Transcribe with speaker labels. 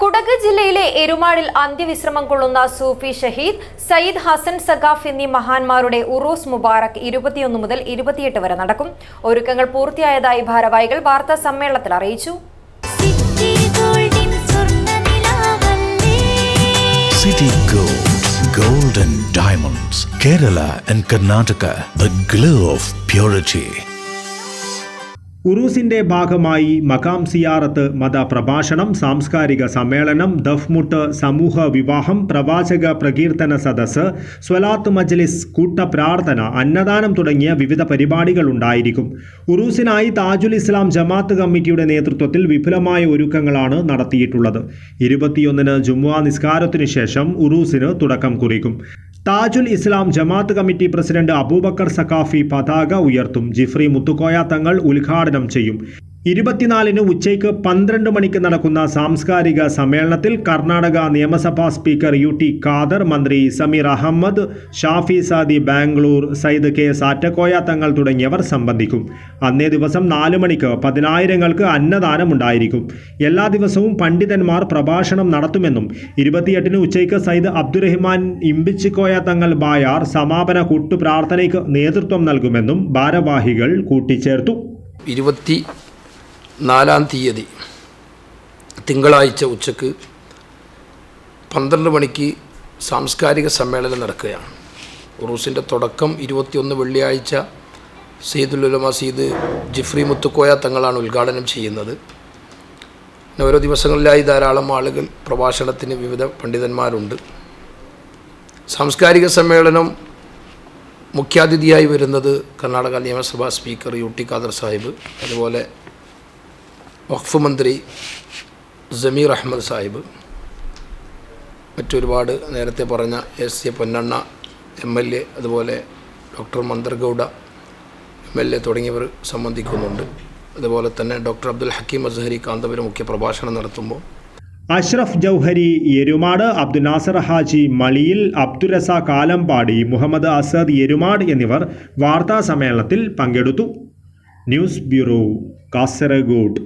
Speaker 1: കുടക് ജില്ലയിലെ എരുമാടിൽ അന്ത്യവിശ്രമം കൊള്ളുന്ന സൂഫി ഷഹീദ് സയ്യിദ് ഹസൻ സഖാഫ് എന്നീ മഹാന്മാരുടെ ഉറൂസ് മുബാറക് ഇരുപത്തിയൊന്ന് മുതൽ ഇരുപത്തിയെട്ട് വരെ നടക്കും. ഒരുക്കങ്ങൾ പൂർത്തിയായതായി ഭാരവാഹികൾ വാർത്താ സമ്മേളനത്തിൽ അറിയിച്ചു.
Speaker 2: City golden diamonds.
Speaker 3: Kerala and Karnataka and glow of and
Speaker 4: ഉറൂസിന്റെ ഭാഗമായി മകാം സിയാറത്ത് മതപ്രഭാഷണം സാംസ്കാരിക സമ്മേളനം ദഫ്മുട്ട് സമൂഹ വിവാഹം പ്രവാചക പ്രകീർത്തന സദസ്സ് സ്വലാത്ത് മജ്ലിസ് കൂട്ടപ്രാർത്ഥന അന്നദാനം തുടങ്ങിയ വിവിധ പരിപാടികൾ ഉണ്ടായിരിക്കും. ഉറൂസിനായി താജുൽ ഇസ്ലാം ജമാഅത്ത് കമ്മിറ്റിയുടെ നേതൃത്വത്തിൽ വിപുലമായ ഒരുക്കങ്ങളാണ് നടത്തിയിട്ടുള്ളത്. ഇരുപത്തിയൊന്നിന് ജുമുഅ നിസ്കാരത്തിനു ശേഷം ഉറൂസിന് തുടക്കം കുറിക്കും. താജുൽ ഇസ്ലാം ജമാത്ത് കമ്മിറ്റി പ്രസിഡന്റ് അബൂബക്കർ സഖാഫി പതാക ഉയർത്തും. ജിഫ്രി മുത്തുക്കോയ തങ്ങൾ ഉദ്ഘാടനം ചെയ്യും. ഇരുപത്തിനാലിന് ഉച്ചയ്ക്ക് പന്ത്രണ്ട് മണിക്ക് നടക്കുന്ന സാംസ്കാരിക സമ്മേളനത്തിൽ കർണാടക നിയമസഭാ സ്പീക്കർ യു ടി ഖാദർ മന്ത്രി സമീർ അഹമ്മദ് ഷാഫി സാദി ബാംഗ്ലൂർ സയ്യിദ് കെ സാറ്റക്കോയ തങ്ങൾ തുടങ്ങിയവർ സംബന്ധിക്കും. അന്നേ ദിവസം നാല് മണിക്ക് പതിനായിരങ്ങൾക്ക് അന്നദാനം ഉണ്ടായിരിക്കും. എല്ലാ ദിവസവും പണ്ഡിതന്മാർ പ്രഭാഷണം നടത്തുമെന്നും ഇരുപത്തിയെട്ടിന് ഉച്ചയ്ക്ക് സയ്യിദ് അബ്ദുറഹിമാൻ ഇമ്പിച്ചിക്കോയ തങ്ങൾ ബായാർ സമാപന കൂട്ടുപ്രാർത്ഥനയ്ക്ക് നേതൃത്വം നൽകുമെന്നും ഭാരവാഹികൾ കൂട്ടിച്ചേർത്തു.
Speaker 5: ഇരുപത്തി നാലാം തീയതി തിങ്കളാഴ്ച ഉച്ചയ്ക്ക് പന്ത്രണ്ട് മണിക്ക് സാംസ്കാരിക സമ്മേളനം നടക്കുകയാണ്. ഉറൂസിന്റെ തുടക്കം ഇരുപത്തിയൊന്ന് വെള്ളിയാഴ്ച സീദുൽ ഉലമ സീദ് ജിഫ്രി മുത്തുക്കോയ തങ്ങളാണ് ഉദ്ഘാടനം ചെയ്യുന്നത്. ഓരോ ദിവസങ്ങളിലായി ധാരാളം ആളുകൾ പ്രഭാഷണത്തിന് വിവിധ പണ്ഡിതന്മാരുണ്ട്. സാംസ്കാരിക സമ്മേളനം മുഖ്യാതിഥിയായി വരുന്നത് കർണാടക നിയമസഭാ speaker U T Khader Sahib അതുപോലെ വഖഫ് മന്ത്രി ജമീർ അഹമ്മദ് സാഹിബ് മറ്റൊരുപാട് നേരത്തെ പറഞ്ഞ S A Ponnanna M L A അതുപോലെ doctor Mandargowda M L A തുടങ്ങിയവർ സംബന്ധിക്കുന്നുണ്ട്. അതുപോലെ തന്നെ ഡോക്ടർ അബ്ദുൽ ഹക്കീം അസഹരി കാന്തപുരം മുഖ്യ പ്രഭാഷണം നടത്തുമ്പോൾ
Speaker 4: അഷ്റഫ് ജൗഹരി എരുമാട് അബ്ദുൽ നാസർ ഹാജി മളിയിൽ അബ്ദുറസ കാലമ്പാടി മുഹമ്മദ് അസദ് എരുമാട് എന്നിവർ വാർത്താ സമ്മേളനത്തിൽ പങ്കെടുത്തു. News bureau Kasaragod.